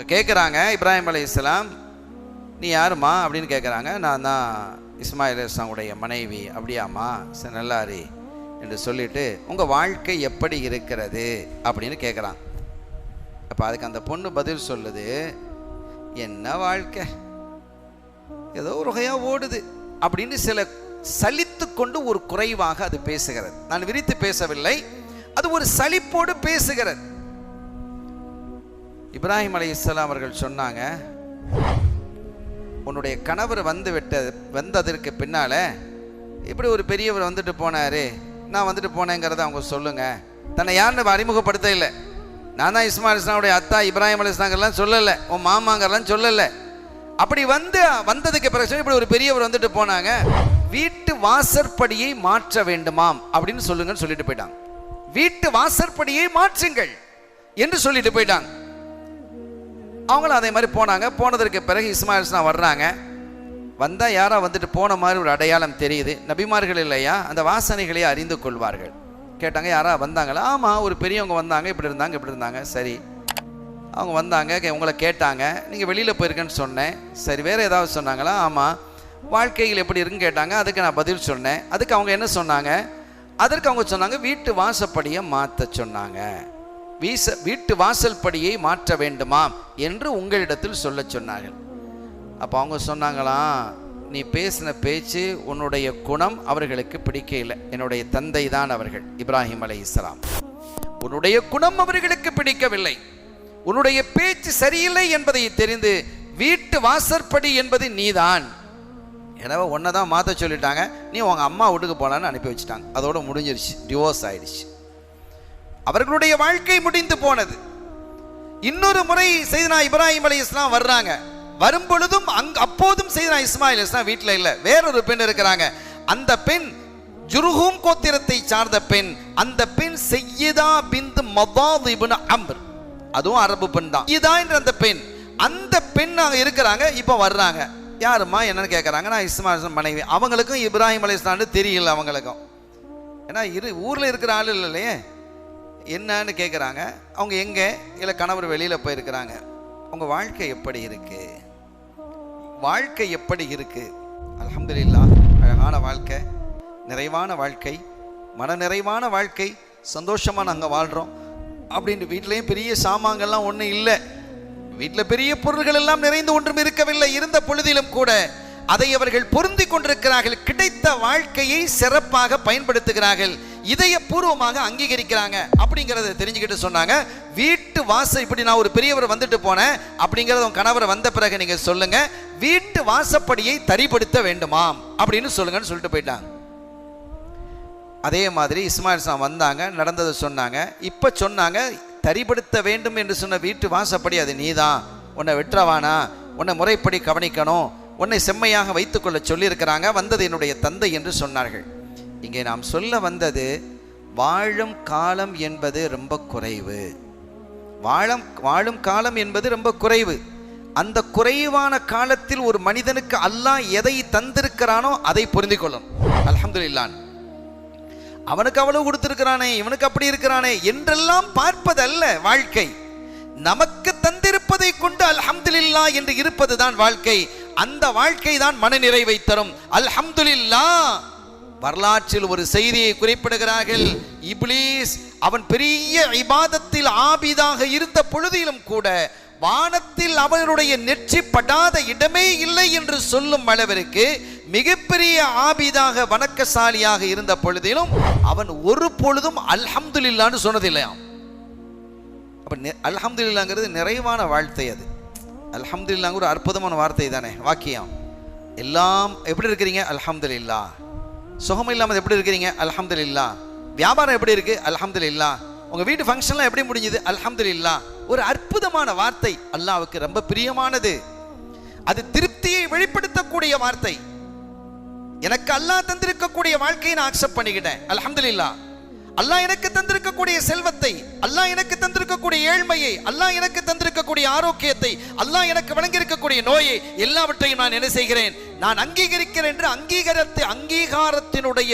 கேட்குறாங்க இப்ராஹிம் அலி இஸ்லாம் நீ யாருமா அப்படின்னு கேட்குறாங்க நான் தான் இஸ்மாயில் இஸ்லாமுடைய மனைவி. அப்படியாம்மா? சரி நல்லாரி. என்று சொல்லிட்டு உங்கள் வாழ்க்கை எப்படி இருக்கிறது? அப்படின்னு கேட்குறான் அப்போ அதுக்கு அந்த பொண்ணு பதில் சொல்லுது என்ன வாழ்க்கை? ஏதோ ஒரு வகையாக ஓடுது. அப்படின்னு சில சலித்து கொண்டு ஒரு குறைவாக அது பேசுகிறது. நான் விரித்து பேசவில்லை. அது ஒரு சலிப்போடு பேசுகிறது. இப்ராஹிம் அலை அவர்கள் சொன்னாங்க உன்னுடைய கணவர் வந்து விட்ட வந்ததற்கு பின்னால் இப்படி ஒரு பெரியவர் வந்துட்டு போனாரு. நான் வந்துட்டு போனேங்கிறத அவங்க சொல்லுங்கள் தன்னை யாருன்னு அறிமுகப்படுத்த இல்லை. நான் தான் இஸ்மா இஸ்லாமுடைய அத்தா இப்ராஹிம் அலி இஸ்லாங்கெல்லாம் சொல்லலை. உன் மாமாங்கெல்லாம் சொல்லலை. அப்படி வந்து வந்ததுக்கு பிறகு இப்படி ஒரு பெரியவர் வந்துட்டு போனாங்க. வீட்டு வாசற்படியை மாற்ற வேண்டுமாம் அப்படின்னு சொல்லுங்கன்னு சொல்லிட்டு போயிட்டாங்க. வீட்டு வாசற்படியை மாற்றுங்கள் என்று சொல்லிட்டு போயிட்டாங்க. அவங்களும் அதே மாதிரி போனாங்க. போனதற்கு பிறகு இஸ்மாயில் வர்றாங்க. வந்தால் யாராக வந்துட்டு போன மாதிரி ஒரு அடையாளம் தெரியுது. நபிமார்கள் இல்லையா? அந்த வாசனைகளை அறிந்து கொள்வார்கள். கேட்டாங்க யாரா வந்தாங்களா? ஆமாம் ஒரு பெரியவங்க வந்தாங்க. இப்படி இருந்தாங்க இப்படி இருந்தாங்க. சரி. அவங்க வந்தாங்க கே- உங்களை கேட்டாங்க. நீங்கள் வெளியில் போயிருக்கேன்னு சொன்னேன். சரி வேறு ஏதாவது சொன்னாங்களா? ஆமாம் வாழ்க்கையில் எப்படி இருக்குன்னு கேட்டாங்க. அதுக்கு நான் பதில் சொன்னேன். அதுக்கு அவங்க என்ன சொன்னாங்க? அதற்கு அவங்க சொன்னாங்க வீட்டு வாசப்படியை மாற்ற சொன்னாங்க. வீச வீட்டு வாசல் படியை மாற்ற வேண்டுமா என்று உங்களிடத்தில் சொல்ல சொன்னார்கள். அப்போ அவங்க சொன்னாங்களாம் நீ பேசின பேச்சு உன்னுடைய குணம் அவர்களுக்கு பிடிக்கல என்னுடைய தந்தை தான் அவர்கள் இப்ராஹிம் அலை இஸ்லாம் உன்னுடைய குணம் அவர்களுக்கு பிடிக்கவில்லை. உன்னுடைய பேச்சு சரியில்லை என்பதை தெரிந்து வீட்டு வாசற்படி என்பது நீதான். எனவே ஒன்றை தான் மாற்ற சொல்லிட்டாங்க. நீ உங்கள் அம்மா வீட்டுக்கு போகலான்னு அனுப்பி வச்சுட்டாங்க. அதோட முடிஞ்சிருச்சு. டிவோர்ஸ் ஆயிடுச்சு. அவர்களுடைய வாழ்க்கை முடிந்து போனது. இன்னொரு முறை செய்தனா இப்ராஹிம் அலி இஸ்லாம் வர்றாங்க. வரும் பொழுதும் அங் அப்போதும் செய்தனா இஸ்மாயில் இஸ்லாம் வீட்டில் இல்லை. வேறொரு பெண் இருக்கிறாங்க. அந்த பெண் ஜுருஹூம் கோத்திரத்தை சார்ந்த பெண். அந்த பெண் செய்யதா பிந்து மதாத் அம்பர் அம்ர். அதுவும் அரபு பெண் தான். இதா என்ற அந்த பெண். அந்த பெண் அங்கே இருக்கிறாங்க. இப்போ வர்றாங்க. யாரும்மா என்னன்னு கேட்குறாங்க நான் இஸ்மாயில் இஸ்லாம் மனைவி. அவங்களுக்கும் இப்ராஹிம் அலி இஸ்லாம்னு தெரியல அவங்களுக்கும். ஏன்னா இரு ஊரில் இருக்கிற ஆள் இல்லையே. என்னன்னு கேட்குறாங்க அவங்க எங்கே? இல்லை கணவர் வெளியில் போயிருக்கிறாங்க. உங்கள் வாழ்க்கை எப்படி இருக்குது வாழ்க்கை எப்படி இருக்குது அலமதுல்லா அழகான வாழ்க்கை நிறைவான வாழ்க்கை மன நிறைவான வாழ்க்கை சந்தோஷமாக நாங்கள் வாழ்கிறோம் அப்படின்னு வீட்லேயும் பெரிய சாமான்கள்லாம் ஒன்றும் இல்லை. வீட்டில் பெரிய பொருள்கள் எல்லாம் நிறைந்து ஒன்றும் இருக்கவில்லை. இருந்த பொழுதிலும் கூட அதை அவர்கள் பொருந்தி கொண்டிருக்கிறார்கள். கிடைத்த வாழ்க்கையை சிறப்பாக பயன்படுத்துகிறார்கள். இதயபூர்வமாக அங்கீகரிக்கிறாங்க அப்படிங்கிறத தெரிஞ்சுக்கிட்டு சொன்னாங்க. வீட்டு வாசல் இப்படி நான் ஒரு பெரியவர் வந்துட்டு போனேன் அப்படிங்கிறத உன் கணவர் வந்த பிறகு நீங்க சொல்லுங்க. வீட்டு வாசப்படியை தரிப்படுத்த வேண்டுமாம் அப்படின்னு சொல்லுங்கன்னு சொல்லிட்டு போயிட்டாங்க. அதே மாதிரி இஸ்மாயில் சாம் வந்தாங்க நடந்ததை சொன்னாங்க. இப்போ சொன்னாங்க தரிப்படுத்த வேண்டும் என்று சொன்ன வீட்டு வாசப்படி அது நீதான். உன்னை வெற்றவானா உன்னை முறைப்படி கவனிக்கணும். உன்னை செம்மையாக வைத்துக்கொள்ள சொல்லியிருக்கிறாங்க. வந்தது என்னுடைய தந்தை என்று சொன்னார்கள். இங்கே நாம் சொல்ல வந்தது வாழும் காலம் என்பது ரொம்ப குறைவு. வாழும் வாழும் காலம் என்பது ரொம்ப குறைவு. அந்த குறைவான காலத்தில் ஒரு மனிதனுக்கு அல்லாஹ் எதை தந்திருக்கிறானோ அதை புரிந்து கொள்ளும் அல்ஹம்துலில்லாஹ். அவனுக்கு அவ்வளவு கொடுத்திருக்கிறானே இவனுக்கு அப்படி இருக்கிறானே என்றெல்லாம் பார்ப்பதல்ல வாழ்க்கை. நமக்கு தந்திருப்பதை கொண்டு அல்ஹம்துலில்லா என்று இருப்பதுதான் வாழ்க்கை. அந்த வாழ்க்கை தான் மனநிறைவை தரும். அல்ஹம்துலில்லா வரலாற்றில் ஒரு செய்தியை குறிப்பிடுகிறார்கள். இப்லீஸ் அவன் பெரிய இபாதத்தில் ஆபிதாக இருந்த பொழுதிலும் கூட வானத்தில் அவனுடைய நெற்றி படாத இடமே இல்லை என்று சொல்லும் அளவிற்கு மிகப்பெரிய ஆபிதாக வணக்கசாலியாக இருந்த பொழுதிலும் அவன் ஒரு பொழுதும் அல்ஹம்துலில்லான்னு சொன்னதில்லையாம் அப்போ அல்ஹம்துலில்லாங்கிறது நிறைவான வாழ்த்தை அது. அல்ஹம்துலில்லாங்க ஒரு அற்புதமான வார்த்தை தானே வாக்கியம். எல்லாம் எப்படி இருக்கிறீங்க? அல்ஹம்துலில்லா. சுகம் இல்லாமல் எப்படி இருக்கிறீங்க? அல்ஹம்துலில்லா. வியாபாரம் எப்படி இருக்கு? அல்ஹம்துலில்லா. உங்கள் வீட்டு ஃபங்க்ஷன்லாம் எப்படி முடிஞ்சது? அல்ஹம்துலில்லா. ஒரு அற்புதமான வார்த்தை அல்லாவுக்கு ரொம்ப பிரியமானது. அது திருப்தியை வெளிப்படுத்தக்கூடிய வார்த்தை. எனக்கு அல்லாஹ் தந்திருக்கக்கூடிய வாழ்க்கையை நான் அக்செப்ட் பண்ணிக்கிட்டேன். அல்ஹம்துலில்லா. அல்லாஹ் எனக்கு தந்திருக்கக்கூடிய செல்வத்தை அல்லாஹ் எனக்கு தந்திருக்கக்கூடிய ஏழ்மையை அல்லாஹ் எனக்கு தந்திருக்கக்கூடிய ஆரோக்கியத்தை அல்லாஹ் எனக்கு வழங்கியிருக்கக்கூடிய நோயை எல்லாவற்றையும் நான் என்ன செய்கிறேன்? நான் அங்கீகரிக்கிறேன் என்று அங்கீகாரத்தை அங்கீகாரத்தினுடைய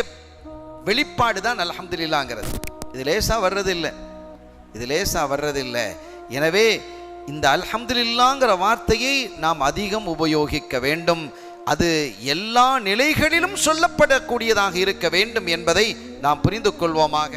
வெளிப்பாடு தான் அல்ஹம்துலில்லாங்கிறது. இது லேசா வர்றதில்லை. இது லேசா வர்றதில்லை. எனவே இந்த அல்ஹம்துலில்லாங்கிற வார்த்தையை நாம் அதிகம் உபயோகிக்க வேண்டும். அது எல்லா நிலைகளிலும் சொல்லப்படக்கூடியதாக இருக்க வேண்டும் என்பதை நாம் புரிந்து கொள்வோமாக.